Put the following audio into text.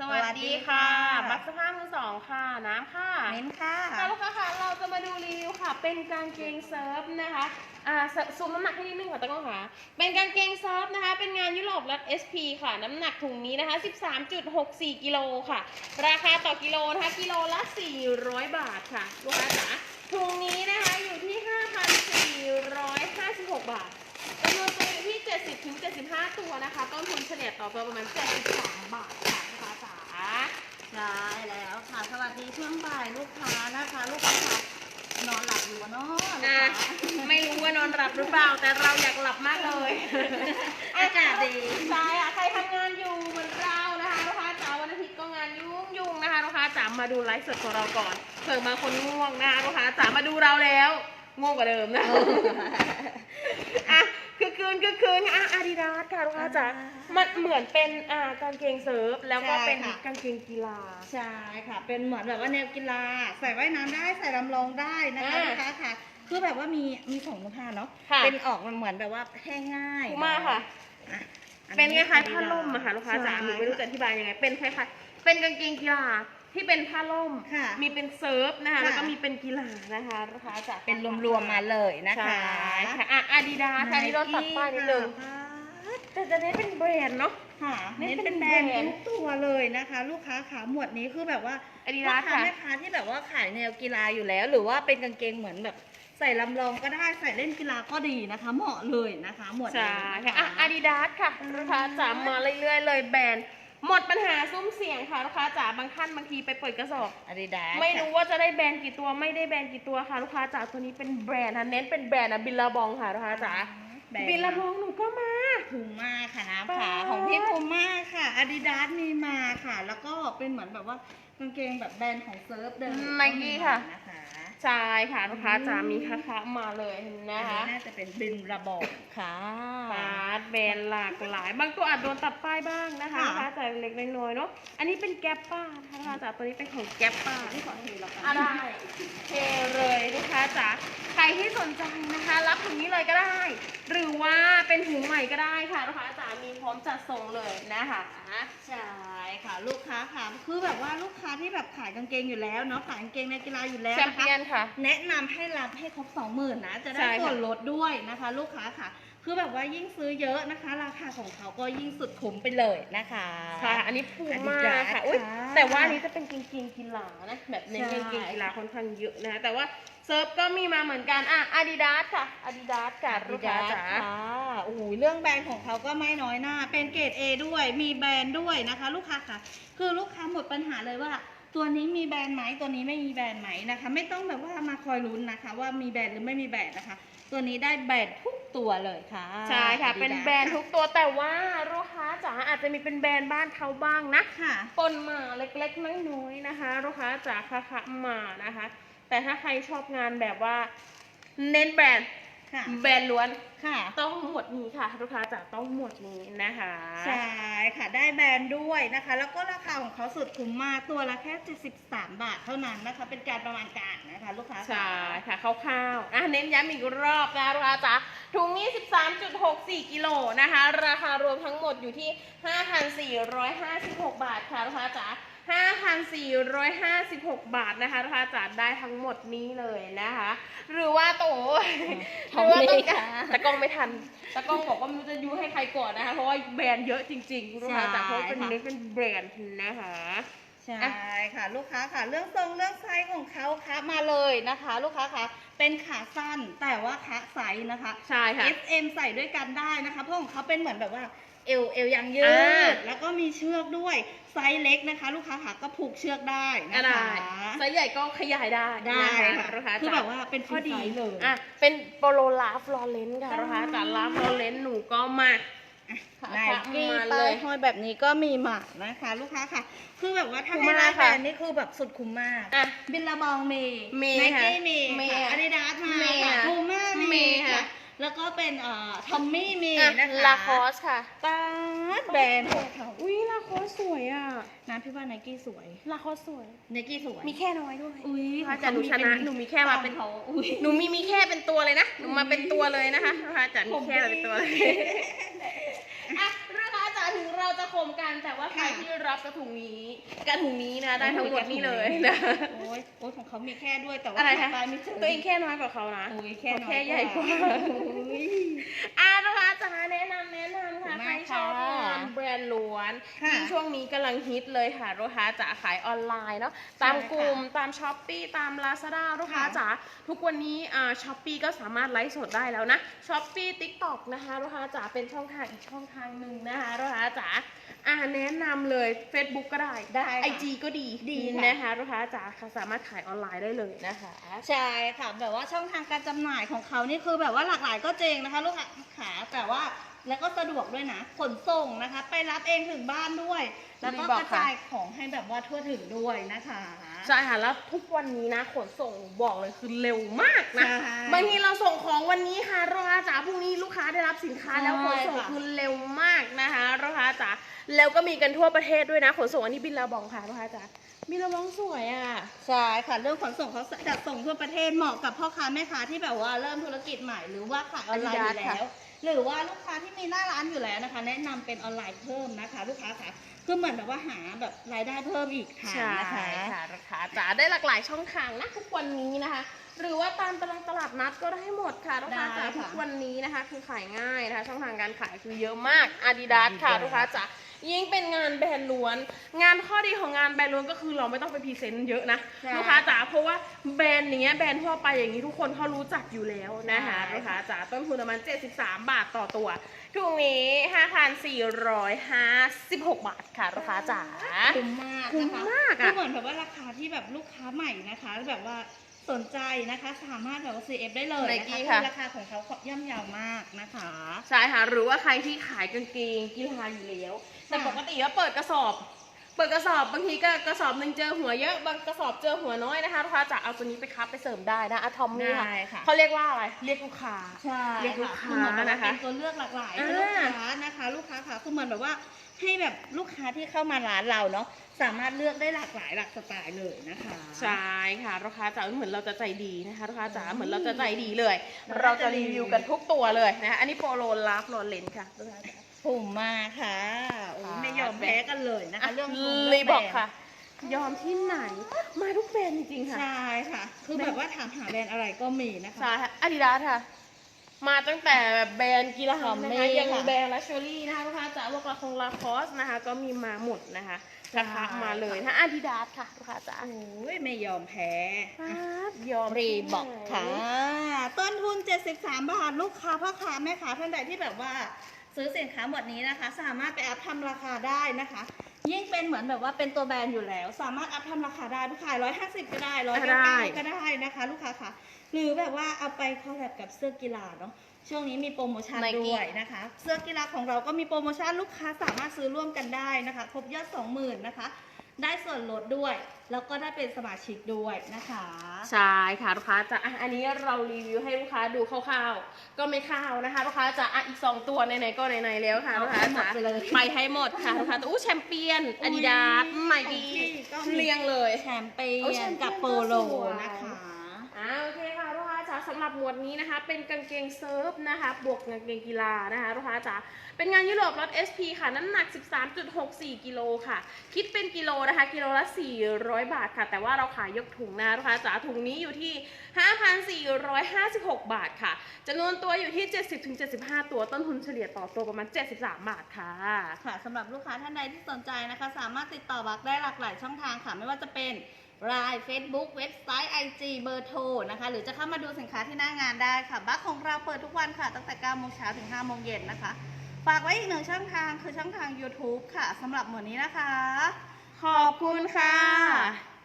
สวัสดีค่ะสวัสดีค่ะ บัตรสภาพมือสองค่ะ น้ำค่ะเม้นค่ะค่ะลูกค้าค่ะ เราจะมาดูรีวิวค่ะ เป็นกางเกงเซิร์ฟนะคะ อ่าซซูมน้ำหนักให้นิดนึงค่ะตะก้องค่ะ เป็นกางเกงเซิร์ฟนะคะ เป็นงานยุโรปและ SP ค่ะ น้ำหนักถุงนี้นะคะ 13.64 กิโลค่ะ ราคาต่อกิโลนะคะ กิโลละ 400 บาทค่ะ ลูกค้าจ๋าถุงนี้นะคะอยู่ที่ 5,456 บาทจำนวนตัวอยู่ที่ 70ถึง75 ตัวนะคะ ต้นทุนเฉลี่ยต่อตัวประมาณ 73 บาทค่ะลูกค้าจ๋า ใช่แล้วค่ะ สวัสดีช่วงบ่ายลูกค้านะคะ ลูกค้าค่ะนอนหลับอยู่วะเนาะลูกอะค้า ไม่รู้ว่านอนหลับหรือเปล่า แต่เราอยากหลับมากเลย อากาศดีใช่ค่ะใครทำงานอยู่เหมือนเรานะคะลูกค้าจ๋าวันอาทิตย์ก็งานยุ่งยุ่งๆนะคะลูกค้าจ๋ามาดูไลฟ์สดของเราก่อนเผื่อบางคนง่วงนะคะลูกค้าจ๋ามาดูเราแล้วง่วงกว่าเดิมนะอะ คือคืนคือคืนอะอาดิดาสค่ะลูกค้าจ๋ามันเหมือนเป็นอ่ากางเกงเซิร์ฟแล้วก็เป็นใช่ค่ะ กางเกงกีฬา ใช่ค่ะ เป็นเหมือนแบบว่าแนวกีฬา ใส่ว่ายน้ำได้ ใส่ลำลองได้นะคะอ่าลูกค้าค่ะ คือแบบว่ามีมีสองผ้าเนาะ ค่ะ เป็นออกมันเหมือนแบบว่าแห้งง่ายพูม่าค่ะ อะอัเป็นคล้ายๆผ้าล่มอะค่ะลูกค้าจ๋าใช่หนูไม่รู้จะอธิบายยังไงเป็นคล้ายๆเป็นกางเกงกีฬา ที่เป็นผ้าล่ม ค่ะ มีเป็นเซิร์ฟนะคะ ค่ะ แล้วก็มีเป็นกีฬานะคะลูกค้าจ๋าเป็นรวมๆมาเลยนะคะใช่ค่ะอะอาดิดาสอันนี้เราตัดป้ายนิดนึงค่ะแต่จะได้เป็นแบรนด์เนาะ ค่ะเน้เน้นนเป็เป็นนแบแบรรนนด์ด์ ทุกตัวเลยนะคะ ลูกค้าขาหมวดนี้คือแบบว่า Adidas พ่อค้าค่ะ แม่ค้าที่แบบว่าขายแนวกีฬาอยู่แล้ว หรือว่าเป็นกางเกงเหมือนแบบใส่ลำลองก็ได้ใส่เล่นกีฬาก็ดีนะคะ เหมาะเลยนะคะ หมวดใช่นี้ค่ะนะคะอะอาดิดาสค่ะลูกค้าจ๋ามาเรื่อยๆเลยแบรนด์ หมดปัญหาซุ้มเสียงค่ะลูกค้าจ๋าบางท่านบางทีไปเปิดกระสอบอาดิดาสไม่รู้ว่าจะได้แบรนด์กี่ตัวไม่ได้แบรนด์กี่ตัวค่ะลูกค้าจ๋าตัวนี้เป็นแบรนด์นะเน้นเป็นแบรนด์นะบิลลาบองค่ะลูกค้าจ๋าแบรนด์บิลลาบองหนูก็มา ภูม่าค่ะน้ำป๊าขาของพี่ภูม่าค่ะอาดิดาสมีมาค่ะ แล้วก็เป็นเหมือนแบบว่ากางเกงแบบแบรนด์ของเซิร์ฟเดิมไนกี้ค่ะ นะคะใช่ค่ะลูกค้าจ๋ามีค้าค้ามาเลยนะอันคะนี้น่าจะเป็นบินระบอกค่ะคาร์ดแบรนด์หลากหลาย บางตัวอาจโดนตัดป้ายบ้างนะคะค่ะ ลูกค้าแต่เล็กๆน้อยๆเนาะอันนี้เป็นแก๊ปป้านะคะลูกค้าจ๋าตัวนี้เป็นของแก๊ปป้า ที่ขอเทแล้วกันอะได้เทเลยลูกค้าจ๋าใคร ที่สนใจนะคะ รับถุงนี้เลยก็ได้ หรือว่าเป็นถุงใหม่ก็ได้ค่ะลูกค้าจ๋ามีพร้อมจัดส่งเลยนะคะใช่ค่ะลูกค้าค่ะคือแบบว่าลูกค้าที่แบบขายกางเกงอยู่แล้วเนาะขายกางเกงในกีฬาอยู่แล้วแชมนะเปี้ยคะนค่ะ แนะนำให้รับให้ครบสองหมื่นนะจะได้ใช่ค่ะ ส่วนลดด้วยนะคะ ลูกค้าค่ะ คือแบบว่ายิ่งซื้อเยอะนะคะ ราคาของเขาก็ยิ่งสุดคุ้มไปเลยนะคะใช่อันนี้ปูมา Adidas ค่ะอุ๊ยค่ะแต่ว่าอันนี้จะเป็นกางเกงกีฬานะ แบบเน้นใช่กางเกงกีฬาค่อนข้างเยอะนะคะแต่ว่า เซิร์ฟก็มีมาเหมือนกัน อะอาดิดาสค่ะอาดิดาสค่ะลูกค้าจ๋าค่ะโอ้โหเรื่องแบรนด์ของเขาก็ไม่น้อยหน้า เป็นเกรด A ด้วย มีแบรนด์ด้วยนะคะ ลูกค้าค่ะ คือลูกค้าหมดปัญหาเลยว่า ตัวนี้มีแบรนด์ไหม ตัวนี้ไม่มีแบรนด์ไหมนะคะ ไม่ต้องแบบว่ามาคอยลุ้นนะคะ ว่ามีแบรนด์หรือไม่มีแบรนด์นะคะ ตัวนี้ได้แบรนด์ทุกตัวเลยค่ะ ใช่ค่ะ Adidas เป็นแบรนด์ทุกตัวแต่ว่าลูกค้าจ๋าอาจจะมีเป็นแบรนด์บ้านเขาบ้างนะค่ะปนมาเล็กๆน้อยๆนะคะ ลูกค้าจ๋าคะๆมานะคะ แต่ถ้าใครชอบงานแบบว่า เน้นแบรนด์ค่ะ แบรนด์ล้วนค่ะ ต้องหมวดนี้ค่ะลูกค้าจ๋าต้องหมวดนี้นะคะ ใช่ค่ะ ได้แบรนด์ด้วยนะคะ แล้วก็ราคาของเขาสุดคุ้มมากตัวละแค่ 73 บาทเท่านั้นนะคะ เป็นการประมาณการนะคะ ลูกค้าใช่ค่ะคร่าวๆอะเน้นย้ำอีกรอบนะลูกค้าจ๋าถุงนี้13.64 กิโลนะคะ ราคารวมทั้งหมดอยู่ที่ 5,456 บาทค่ะลูกค้าจ๋า 5,456 บาทนะคะลูกค้าจ๋าได้ทั้งหมดนี้เลยนะคะ หรือว่าโตหรือว่าต้องการตะกล้องไม่ทันตะกล้องบอกว่าไม่รู้จะยูให้ใครก่อนนะคะ เพราะว่าแบรนด์เยอะจริงๆลูกค้าจ๋าเพราะว่าเป็นเน้นเป็นแบรนด์นะคะใช่ค่ะลูกค้าค่ะ เรื่องทรงเรื่องไซส์ของเขาค่ะมาเลยนะคะ ลูกค้าค่ะเป็นขาสั้นแต่ว่าขาไซส์นะคะใช่ค่ะ S M ใส่ด้วยกันได้นะคะเพราะของเขาเป็นเหมือนแบบว่า เอวเอวยังยือ่าดแล้วก็มีเชือกด้วย ไซส์เล็กนะคะ ลูกค้าค่ะก็ผูกเชือกได้ก็นะได้คะไซส์ใหญ่ก็ขยายได้ได้นค่ะลูกค้าคือจ๋แบบว่าเป็นข้อดีไซส์เลยอะเป็นโปโลลาฟลอเรนค่ะค่ะลูกค้าจ๋าลาฟลอเรนหนูก็มาค่ะไนกี้มาเลป้ายยห้อยแบบนี้ก็มีมานะคะ ลูกค้าค่ะ คือแบบว่าถ้าคุ้มให้มากรายค่ะแบรนด์นี่คือแบบสุดคุ้มมากอะบิลลาบองมีมีไนค่ะกี้มีมีค่ะค่ะอาดิดาสมามีค่ะค่ะพูม่ามีมีค่ะค่ะ แล้วก็เป็นเอ่อทอมมี่มีอะนะคะลาคอสค่ะป้าดแบรนด์ของเขาอุ้ยลาคอสสวยอะนะพี่ว่าไนกี้สวยลาคอสสวยไนกี้สวย มีแค่น้อยด้วย อุ้ยลูกค้าจ๋าหนูชนะหนูมีแค่มาเป็นเขาอุ้ยหนูมีมีแค่เป็นตัวเลยนะ หนูมาเป็นตัวเลยนะคะลูกค้าจ๋ามีแค่เป็นตัวเลย อะลูกค้าจ๋าถึงเรา จะคมกัน แต่ว่าใครค่ะที่รับกระถุงนี้กระถุงนี้นะได้ทั้งหมดนี่เลยนะ โอ้ยโอ้ยของเขามีแค่ด้วยแต่ว่าอะไรคะไปไม่ถึงตัวเองแค่น้อยกว่าเขานะโอ้ยแค่น้อยแค่ใหญ่กว่าโอ้ยอ่านะคะจะแนะนำแนะนำค่ะขอบคุณ ใครมากชอบค่ะงานแบรนด์ล้วนค่ะยิ่งช่วงนี้กำลังฮิตเลยค่ะลูกค้าจ๋าขายออนไลน์เนาะตามกลุ่มตามช้อปปีตาม Lazada ลูกค้าค่ะจ๋าทุกวันนี้อ่าช้อปปีก็สามารถไลฟ์สดได้แล้วนะช้อปปี้ทิกตอกนะคะลูกค้าจ๋าเป็นช่องทางอีกช่องทางหนึ่งนะคะลูกค้าจ๋าอ่าแนะนำเลย Facebook ก็ได้ได้ค่ะไอจีก็ดีดีค่ะ นะคะลูกค้าจ๋าค่ะสามารถขายออนไลน์ได้เลยนะคะ ใช่ค่ะแบบว่าช่องทางการจำหน่ายของเขานี่คือแบบว่าหลากหลายก็เจงนะคะ ลูกค้าแต่ว่า แล้วก็สะดวกด้วยนะ ขนส่งนะคะ ไปรับเองถึงบ้านด้วย แล้วก็รีบบอกกระค่ะจายของให้แบบว่าทั่วถึงด้วยนะคะใช่ค่ะแล้วทุกวันนี้นะ ขนส่งบอกเลยคือเร็วมากนะใช่บางทีเราส่งของวันนี้ค่ะลูกค้าจ๋าพรุ่งนี้ลูกค้าได้รับสินค้าแล้วใช่ขนส่งค่ะคือเร็วมากนะคะลูกค้าจ๋าแล้วก็มีกันทั่วประเทศด้วยนะ ขนส่งอันนี้บินลาบองค่ะลูกค้าจ๋าบินลาบองสวยอะใช่ค่ะเรื่องขนส่งเขาจัดส่งทั่วประเทศเหมาะกับพ่อค้าแม่ค้าที่แบบว่าเริ่มธุรกิจใหม่หรือว่าขายออนไลน์อยู่ Adidas ค่ะแล้ว หรือว่าลูกค้าที่มีหน้าร้านอยู่แล้วนะคะ แนะนำเป็นออนไลน์เพิ่มนะคะ ลูกค้าค่ะคือเหมือนแบบว่าหาแบบรายได้เพิ่มอีกทางใช่นะคะค่ะลูกค้าจ๋าได้หลากหลายช่องทางนะทุกวันนี้นะคะ หรือว่าตามตลาดตลาดนัดก็ได้หมดค่ะลูกค้าจ๋าได้ค่ะ ทุกวันนี้นะคะ คือขายง่ายนะคะ ช่องทางการขายคือเยอะมาก Adidas ค่ะ Adidas ลูกค้าจ๋ายิ่งเป็นงานแบรนด์ล้วน งานข้อดีของงานแบรนด์ล้วนก็คือเราไม่ต้องไปพรีเซนต์เยอะนะใช่ลูกค้าจ๋าเพราะว่าแบรนด์อย่างเงี้ยแบรนด์ทั่วไปอย่างนี้ทุกคนเขารู้จักอยู่แล้วนะคะใช่ ลูกค้าจ๋าต้นทุนประมาณ 73 บาทต่อตัวถุงนี้ 5,456 บาทค่ะลูกค้าจ๋า คุ้มมากคุ้มนะคะมากอะคือเหมือนแบบว่าราคาที่แบบลูกค้าใหม่นะคะ แบบว่า สนใจนะคะสามารถแบบว่า CF ได้เลยนะคะ Nike คืค่ะอราคาของเขาย่อมเยาวมากนะคะ ใช่ค่ะหรือว่าใครที่ขายกางเกงกีฬาอยู่แล้วแต่ค่ะ ปกติว่าเปิดกระสอบ เปิดกระสอบบางทีก็กระสอบหนึ่งเจอหัวเยอะบางกระสอบเจอหัวน้อยนะคะลูกค้าจะเอาตัวนี้ไปคับไปเสริมได้นะอะทอมมี่ได้ค่ะ เขาเรียกว่าอะไรเรียกลูกค้า ใช่เรียกลูกค้าอเหมือนแบบว่านะคะเป็นตัวเลือกหลากหลายให้อ่าลูกค้านะคะ ลูกค้าค่ะคือเหมือนแบบว่าให้แบบลูกค้าที่เข้ามาร้านเราเนาะสามารถเลือกได้หลากหลายหลากสไตล์เลยนะคะใช่ค่ะลูกค้าจ๋าเหมือนเราจะใจดีนะคะลูกค้าจ๋าเหมือนเราจะใจดีเลย เราเราจะจะรีวิวกันทุกตัวเลยนะคะอันนี้โปโลลาฟโรเลนค่ะลูกค้าจ๋า ผมมาค่ะโอ้ค่ะไม่ยอมแพ้กันเลยนะคะ เรื่องรีบอกค่ะ ยอมที่ไหน มาทุกแบรนด์จริงๆค่ะ ใช่ค่ะ คือแบบว่าถามหาแบรนด์อะไรก็มีนะคะใช่ค่ะอาดิดาสค่ะ มาตั้งแต่แบบแบรนด์กีฬาทอมนะมี่คะยังค่ะแบรนด์ลักชัวรี่นะคะลูกค้าจ๋าพวกลาคงลาคอสนะคะ ก็มีมาหมดนะคะราคาใช่มาเลยนะอาดิดาสค่ะลูกค้าจ๋าโอ้ยไม่ยอมแพ้ครับยอมรีที่ไหนบอกค่ะ ต้นทุน 73 บาท ลูกค้าพ่อค้าแม่ค้าท่านใดที่แบบว่า ซื้อสินค้าหมดนี้นะคะ สามารถไปอัพทำราคาได้นะคะ ยิ่งเป็นเหมือนแบบว่าเป็นตัวแบรนด์อยู่แล้ว สามารถอัพทำราคาได้ผู้ขาย150ก็ได้199ก็ได้นะคะ ลูกค้าค่ะ หรือแบบว่าเอาไปคอลแลบกับเสื้อกีฬาเนาะช่วงนี้มีโปรโมชั่น Nike ด้วยนะคะ เสื้อกีฬาของเราก็มีโปรโมชั่นลูกค้าสามารถซื้อร่วมกันได้นะคะ ครบยอด 20,000นะคะ ได้ส่วนลดด้วย แล้วก็ได้เป็นสมาชิกด้วยนะคะ ใช่ค่ะลูกค้าจ๋าอะอันนี้เรารีวิวให้ลูกค้าดูคร่าวๆ ก็ไม่คร่าวนะคะลูกค้าจ๋าอะอีกสองตัวไหนๆก็ไหนๆแล้วค่ะเอาลูกค้าให้หมดจ๋าไปเลยไปให้หมดค่ะลูกค้าจ๋าอู้แชมเปี้ยนอาดิดาสไมดีของพี่ก็มีเรียงเลยแชมเปเอาญแชมเปี้ยนกับโปโลก็สวยนะคะ สำหรับหมวดนี้นะคะ เป็นกางเกงเซิร์ฟนะคะ บวกกางเกงกีฬานะคะลูกค้าจ๋าเป็นงานยุโรปรถ SP ค่ะ น้ำหนัก 13.64 กิโลค่ะ คิดเป็นกิโลนะคะ กิโลละ 400 บาทค่ะ แต่ว่าเราขายยกถุงนะลูกค้าจ๋าถุงนี้อยู่ที่ 5,456 บาทค่ะจำนวนตัวอยู่ที่ 70-75 ตัวต้นทุนเฉลี่ยต่อตัวประมาณ 73 บาทค่ะ ค่ะสำหรับลูกค้าท่านใดที่สนใจนะคะ สามารถติดต่อบักได้หลากหลายช่องทางค่ะ ไม่ว่าจะเป็น l ล n e Facebook เว็บไซต์ IG เบอร์โทรนะคะ หรือจะเข้ามาดูสินค้าที่หน้างานได้ค่ะบัคของเราเปิดทุกวันค่ะตั้งแต่9โมงเช้าถึง5โมงเย็นนะคะ ฝากไว้อีกหนึ่งช่องทางคือช่องทาง YouTube ค่ะสำหรับหมวดนี้นะคะ ขอบคุณค่ะ